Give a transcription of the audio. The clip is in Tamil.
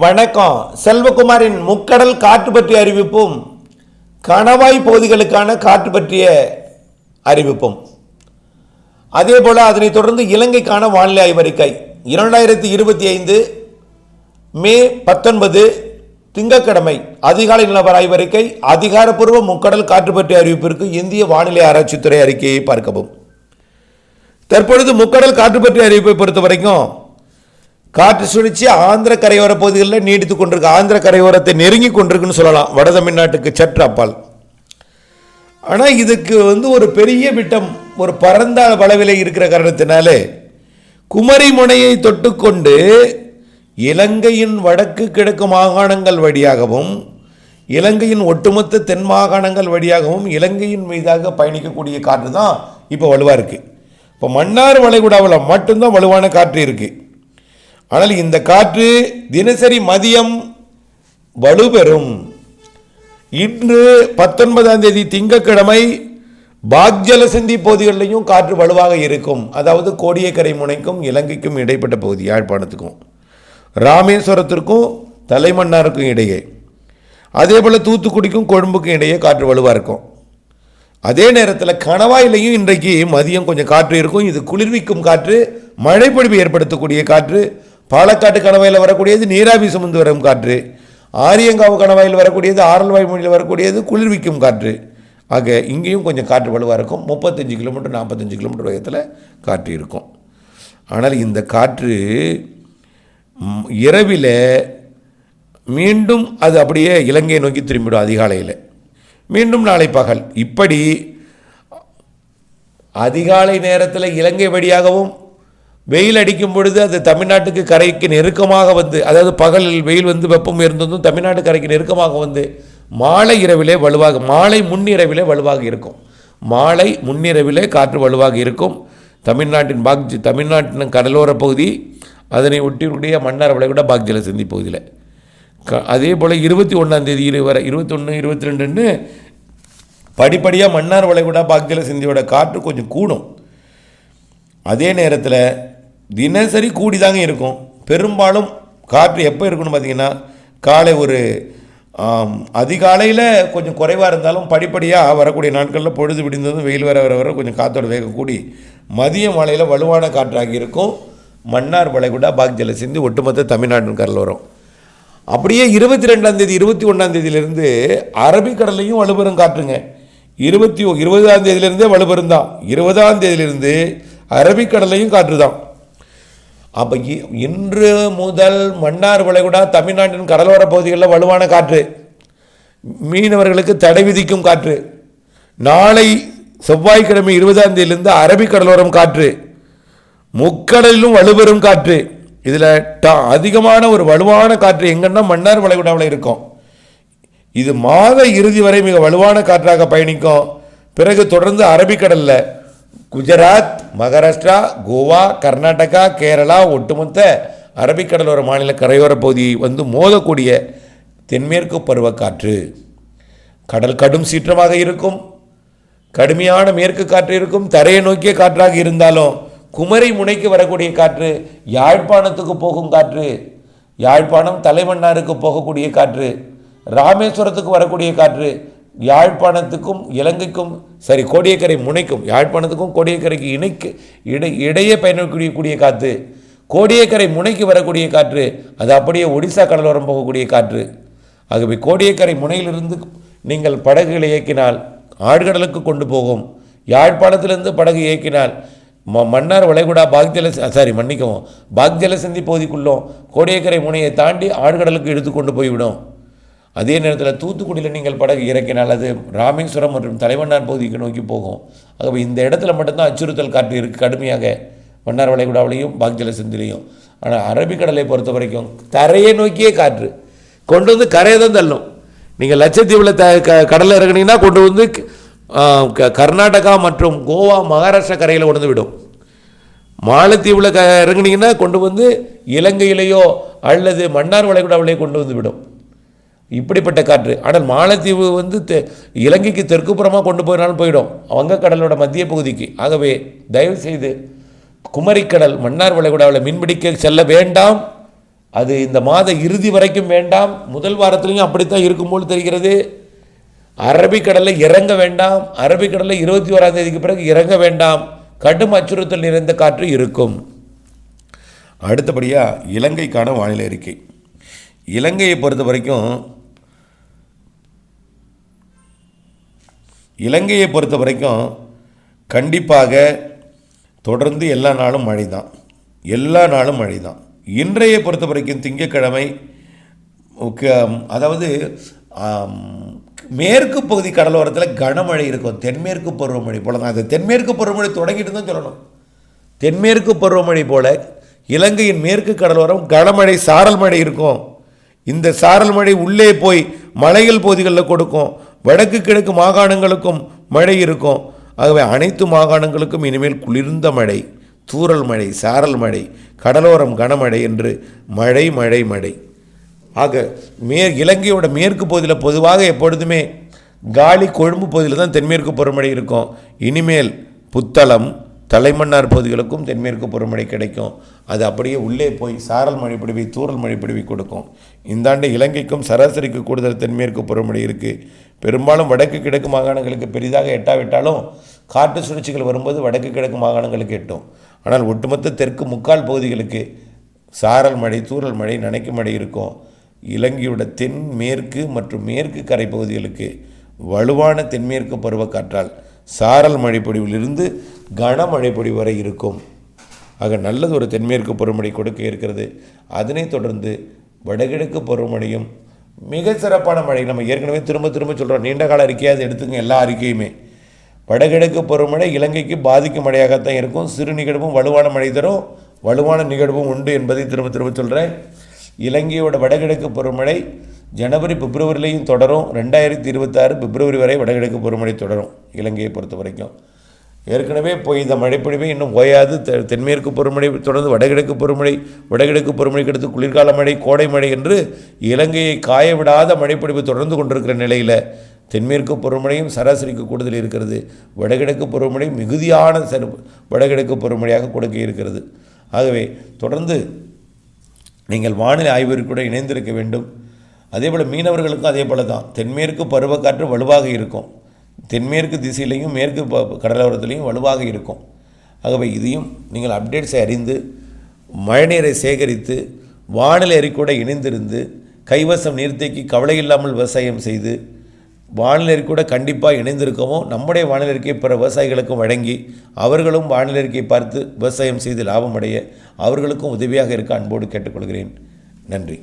வணக்கம். செல்வகுமாரின் முக்கடல் காற்று பற்றிய அறிவிப்பும் கணவாய் பகுதிகளுக்கான காற்று பற்றிய அறிவிப்பும். அதே போல் அதனைத் தொடர்ந்து இலங்கைக்கான வானிலை ஆய்வறிக்கை. இரண்டாயிரத்தி இருபத்தி ஐந்து மே பத்தொன்பது திங்கட்கிழமை அதிகாலை நிலவர ஆய்வறிக்கை. அதிகாரப்பூர்வ முக்கடல் காற்று பற்றிய அறிவிப்பிற்கு இந்திய வானிலை ஆராய்ச்சித்துறை அறிக்கையை பார்க்கவும். தற்பொழுது முக்கடல் காற்று பற்றிய அறிவிப்பை பொறுத்த வரைக்கும் காற்று சுழற்சி ஆந்திர கரையோர பகுதிகளில் நீடித்து கொண்டிருக்கு. ஆந்திர கரையோரத்தை நெருங்கி கொண்டிருக்குன்னு சொல்லலாம். வட தமிழ்நாட்டுக்கு சற்று அப்பால். ஆனால் இதுக்கு வந்து ஒரு பெரிய விட்டம் ஒரு பரந்த அளவில் இருக்கிற காரணத்தினாலே குமரி முனையை தொட்டுக்கொண்டு இலங்கையின் வடக்கு கிழக்கு மாகாணங்கள் வழியாகவும் இலங்கையின் ஒட்டுமொத்த தென் மாகாணங்கள் வழியாகவும் இலங்கையின் மீதாக பயணிக்கக்கூடிய காற்று தான் இப்போ வலுவாக இருக்குது இப்போ மன்னார் வளைகுடாவில் மட்டும்தான் வலுவான காற்று இருக்குது ஆனால் இந்த காற்று தினசரி மதியம் வலுப்பெறும் இன்று பத்தொன்பதாம் தேதி திங்கட்கிழமை பாக்ஜலசந்தி பகுதிகளிலையும் காற்று வலுவாக இருக்கும். அதாவது கோடியக்கரை முனைக்கும் இலங்கைக்கும் இடைப்பட்ட பகுதி யாழ்ப்பாணத்துக்கும். ராமேஸ்வரத்திற்கும் தலைமன்னாருக்கும் இடையே. அதே போல் தூத்துக்குடிக்கும் கொழும்புக்கும் இடையே காற்று வலுவாக இருக்கும். அதே நேரத்தில் கணவாயிலையும் இன்றைக்கு மதியம் கொஞ்சம் காற்று இருக்கும். இது குளிர்விக்கும் காற்று மழைப்பொழிவு ஏற்படுத்தக்கூடிய காற்று பாலக்காட்டு கணவாயில் வரக்கூடியது நீராவி சுமந்து வரும் காற்று. ஆரியங்காவு கணவாயில் வரக்கூடியது ஆரல்வாய் மொழியில் வரக்கூடியது குளிர்விக்கும் காற்று. ஆக இங்கேயும் கொஞ்சம் காற்று வலுவாக இருக்கும். முப்பத்தஞ்சு கிலோமீட்டர் நாற்பத்தஞ்சு கிலோமீட்டர் வேகத்தில் காற்று இருக்கும். ஆனால் இந்த காற்று இரவில் மீண்டும் அது அப்படியே இலங்கையை நோக்கி திரும்பிடும் அதிகாலையில். மீண்டும் நாளை பகல். இப்படி அதிகாலை நேரத்தில் இலங்கை வழியாகவும் வெயில் அடிக்கும் பொழுது அது தமிழ்நாட்டுக்கு கரைக்கு நெருக்கமாக வந்து அதாவது பகலில் வெயில் வந்து வெப்பம் இருந்ததும் தமிழ்நாட்டு கரைக்கு நெருக்கமாக வந்து மாலை இரவிலே வலுவாக மாலை முன்னிரவிலே வலுவாக இருக்கும். மாலை முன்னிரவிலே காற்று வலுவாக இருக்கும். தமிழ்நாட்டின் பாக்ஜி தமிழ்நாட்டின் கடலோர பகுதி அதனை ஒட்டியுடைய மன்னார் வளைகுடா பாக்ஜல சந்தி பகுதியில். க அதே போல் இருபத்தி ஒன்றாந்தேதி இரு வரை இருபத்தொன்று இருபத்தி ரெண்டுன்னு படிப்படியாக மன்னார் வளைகுடா பாக்ஜல சிந்தியோட காற்று கொஞ்சம் கூடும். அதே நேரத்தில் தினசரி கூடிதாங்க இருக்கும். பெரும்பாலும் காற்று எப்போ இருக்குன்னு பார்த்தீங்கன்னா காலை ஒரு அதிகாலையில் கொஞ்சம் குறைவாக இருந்தாலும் படிப்படியாக வரக்கூடிய நாட்களில் பொழுது விடிந்ததும் வெயில் வர வர வர கொஞ்சம் காற்றோட வேகம் கூடி மதிய மாலையில் வலுவான காற்றாகி இருக்கும். மன்னார் வளைகுடா பாக்ஜல சிந்தி ஒட்டுமொத்த தமிழ்நாட்டின் கடல் வரும். அப்படியே இருபத்தி ரெண்டாந்தேதி இருபத்தி ஒன்றாந்தேதியிலேருந்து அரபிக்கடலையும் வலுபெறும் காற்றுங்க. இருபத்தி இருபதாம் தேதியிலேருந்தே வலுபெறும் தான். இருபதாம் தேதியிலேருந்து அரபிக்கடலையும் காற்று தான் அப்போ இன்று முதல் மன்னார் வளைகுடா தமிழ்நாட்டின் கடலோர பகுதிகளில் வலுவான காற்று. மீனவர்களுக்கு தடை விதிக்கும் காற்று. நாளை செவ்வாய்க்கிழமை இருபதாம் தேதியிலிருந்து அரபிக்கடலோரம் காற்று. முக்கடலிலும் வலுப்பெறும் காற்று. இதில் ட அதிகமான ஒரு வலுவான காற்று எங்கன்னா மன்னார் வளைகுடாவில் இருக்கும். இது மாத இறுதி வரை மிக வலுவான காற்றாக பயணிக்கும். பிறகு தொடர்ந்து அரபிக்கடலில் குஜராத் மகாராஷ்டிரா கோவா கர்நாடகா கேரளா ஒட்டுமொத்த அரபிக்கடலோர மாநில கரையோர பகுதியை வந்து மோதக்கூடிய தென்மேற்கு பருவக்காற்று. கடல் கடும் சீற்றமாக இருக்கும். கடுமையான மேற்கு காற்று இருக்கும். தரையை நோக்கிய காற்றாக இருந்தாலும் குமரி முனைக்கு வரக்கூடிய காற்று யாழ்ப்பாணத்துக்கு போகும் காற்று யாழ்ப்பாணம் தலைமன்னாருக்கு போகக்கூடிய காற்று ராமேஸ்வரத்துக்கு வரக்கூடிய காற்று யாழ்ப்பாணத்துக்கும் இலங்கைக்கும் சரி கோடியக்கரை முனைக்கும் யாழ்ப்பாணத்துக்கும் கோடியக்கரைக்கு இணைக்கு இடை இடையே பயணிக்கக்கூடிய காற்று கோடியக்கரை முனைக்கு வரக்கூடிய காற்று அது அப்படியே ஒடிசா கடலோரம் போகக்கூடிய காற்று. ஆகவே கோடியக்கரை முனையிலிருந்து நீங்கள் படகுகளை இயக்கினால் ஆழ்கடலுக்கு கொண்டு போகும். யாழ்ப்பாணத்திலிருந்து படகு இயக்கினால் ம மன்னார் வளைகுடா பாக்ஜல சாரி மன்னிக்கவும் பாக்ஜலசந்தி பகுதிக்குள்ளும் கோடியக்கரை முனையை தாண்டி ஆழ்கடலுக்கு எடுத்து கொண்டு போய்விடும். அதே நேரத்தில் தூத்துக்குடியில் நீங்கள் படகு இறக்கினால் அது ராமேஸ்வரம் மற்றும் தலைவண்ணார் பகுதிக்கு நோக்கி போகும். ஆகவே இந்த இடத்துல மட்டும்தான் அச்சுறுத்தல் காற்று இருக்குது கடுமையாக. மன்னார் வளைகுடாவிலையும் பாக்ஜல சிந்திலையும். ஆனால் அரபிக்கடலை பொறுத்த வரைக்கும் தரையை நோக்கியே காற்று. கொண்டு வந்து கரையை தான் தள்ளும். நீங்கள் லட்சத்தீவில் த க கடலில் இறங்குனீங்கன்னா கொண்டு வந்து க- கர்நாடகா மற்றும் கோவா மகாராஷ்டிரா கரையில் கொண்டு வந்து விடும். மாலத்தீவில் க இறங்குனீங்கன்னா கொண்டு வந்து இலங்கையிலேயோ அல்லது மன்னார் வளைகுடாவிலேயோ கொண்டு வந்து விடும். இப்படிப்பட்ட காற்று. ஆனால் மாலத்தீவு வந்து தெ இலங்கைக்கு தெற்குப்புறமாக கொண்டு போயினாலும் போயிடும். வங்கக்கடலோட மத்திய பகுதிக்கு. ஆகவே தயவுசெய்து குமரிக்கடல் மன்னார் வளைகுடாவில் மீன்பிடிக்க செல்ல வேண்டாம். அது இந்த மாத இறுதி வரைக்கும் வேண்டாம். முதல் வாரத்துலேயும் அப்படித்தான் இருக்கும்போது தெரிகிறது. அரபிக்கடலில் இறங்க வேண்டாம். அரபிக்கடலில் இருபத்தி ஓராம் தேதிக்கு பிறகு இறங்க வேண்டாம். கடும் அச்சுறுத்தல் நிறைந்த காற்று இருக்கும். அடுத்தபடியாக இலங்கைக்கான வானிலை அறிக்கை. இலங்கையை பொறுத்த வரைக்கும் இலங்கையை பொறுத்த வரைக்கும் கண்டிப்பாக தொடர்ந்து எல்லா நாளும் மழை தான் எல்லா நாளும் மழை தான் இன்றையை பொறுத்த வரைக்கும் திங்கட்கிழமை அதாவது மேற்கு பகுதி கடலோரத்தில் கனமழை இருக்கும். தென்மேற்கு பருவமழை போல தான். அது தென்மேற்கு பருவமழை தொடங்கிட்டு தான் சொல்லணும். தென்மேற்கு பருவமழை போல இலங்கையின் மேற்கு கடலோரம் கனமழை சாரல் மழை இருக்கும். இந்த சாரல் மழை உள்ளே போய் மலைகள் பகுதிகளில் கொடுக்கும். வடக்கு கிழக்கு மாகாணங்களுக்கும் மழை இருக்கும். ஆகவே அனைத்து மாகாணங்களுக்கும் இனிமேல் குளிர்ந்த மழை தூரல் மழை சாரல் மழை கடலோரம் கனமழை என்று மழை மழை மழை. ஆக மே இலங்கையோட மேற்கு பகுதியில் பொதுவாக எப்பொழுதுமே காலி கொழும்பு பகுதியில் தான் தென்மேற்கு பருவமழை இருக்கும். இனிமேல் புத்தளம் தலைமன்னார் பகுதிகளுக்கும் தென்மேற்கு பருவமழை கிடைக்கும். அது அப்படியே உள்ளே போய் சாரல் மழை தூரல் தூறல் மழை கொடுக்கும். இந்த ஆண்டு இலங்கைக்கும் சராசரிக்கு கூடுதல் தென்மேற்கு பருவமழை இருக்குது பெரும்பாலும் வடக்கு கிழக்கு மாகாணங்களுக்கு பெரிதாக எட்டாவிட்டாலும் காற்று சுழற்சிகள் வரும்போது வடக்கு கிழக்கு மாகாணங்களுக்கு எட்டும். ஆனால் ஒட்டுமொத்த தெற்கு முக்கால் பகுதிகளுக்கு சாரல் மழை தூரல் மழை நனைக்கும் மழை இருக்கும். இலங்கையோட தென்மேற்கு மற்றும் மேற்கு கரை பகுதிகளுக்கு வலுவான தென்மேற்கு பருவக்காற்றால் சாரல் மழைப்பொடிவிலிருந்து பொழிவிலிருந்து வரை இருக்கும். ஆக நல்லது ஒரு தென்மேற்கு பருவமழை கொடுக்க இருக்கிறது. அதனைத் தொடர்ந்து வடகிழக்கு பருவமழையும் மிக சிறப்பான மழை நம்ம ஏற்கனவே திரும்ப திரும்ப சொல்கிறோம் நீண்ட கால அறிக்கையாக எடுத்துங்க எல்லா அறிக்கையுமே. வடகிழக்கு பருவமழை இலங்கைக்கு பாதிக்கும் மழையாகத்தான் இருக்கும். சிறு நிகழ்வும் வலுவான மழை தரும். வலுவான நிகழ்வும் உண்டு என்பதை திரும்ப திரும்ப சொல்கிறேன் இலங்கையோட வடகிழக்கு பருவமழை ஜனவரி பிப்ரவரிலையும் தொடரும். ரெண்டாயிரத்தி இருபத்தாறு பிப்ரவரி வரை வடகிழக்கு பருவமழை தொடரும் இலங்கையை பொறுத்த வரைக்கும். ஏற்கனவே போய் இந்த மழைப்பொழிவை இன்னும் ஓயாது. தெ- தென்மேற்கு பருவமழை தொடர்ந்து வடகிழக்கு பருவமழை வடகிழக்கு பருவமழைக்கு அடுத்து குளிர்கால மழை கோடை மழை என்று இலங்கையை காய விடாத மழைப்பொழிவு தொடர்ந்து கொண்டிருக்கிற நிலையில் தென்மேற்கு பருவமழையும் சராசரிக்கு கூடுதல் இருக்கிறது. வடகிழக்கு பருவமழை மிகுதியான சரு வடகிழக்கு பருவமழையாக கொடுக்க இருக்கிறது. ஆகவே தொடர்ந்து நீங்கள் வானிலை ஆய்விற்கு கூட இணைந்திருக்க வேண்டும். அதே போல் மீனவர்களுக்கும் அதே போல் தான். தென்மேற்கு பருவக்காற்று வலுவாக இருக்கும். தென்மேற்கு திசையிலையும் மேற்கு ப- கடலோரத்துலேயும் வலுவாக இருக்கும். ஆகவே இதையும் நீங்கள் அப்டேட்ஸை அறிந்து மழைநீரை சேகரித்து வானிலை அறிக்கூட இணைந்திருந்து கைவசம் நீர்த்தேக்கி கவலை இல்லாமல் விவசாயம் செய்து வானிலை கூட கண்டிப்பாக இணைந்திருக்கவும் நம்முடைய வானிலை அறிக்கையை பிற விவசாயிகளுக்கும் வழங்கி அவர்களும் வானிலை அறிக்கையை பார்த்து விவசாயம் செய்து லாபம் அடைய அவர்களுக்கும் உதவியாக இருக்க அன்போடு கேட்டுக்கொள்கிறேன். நன்றி.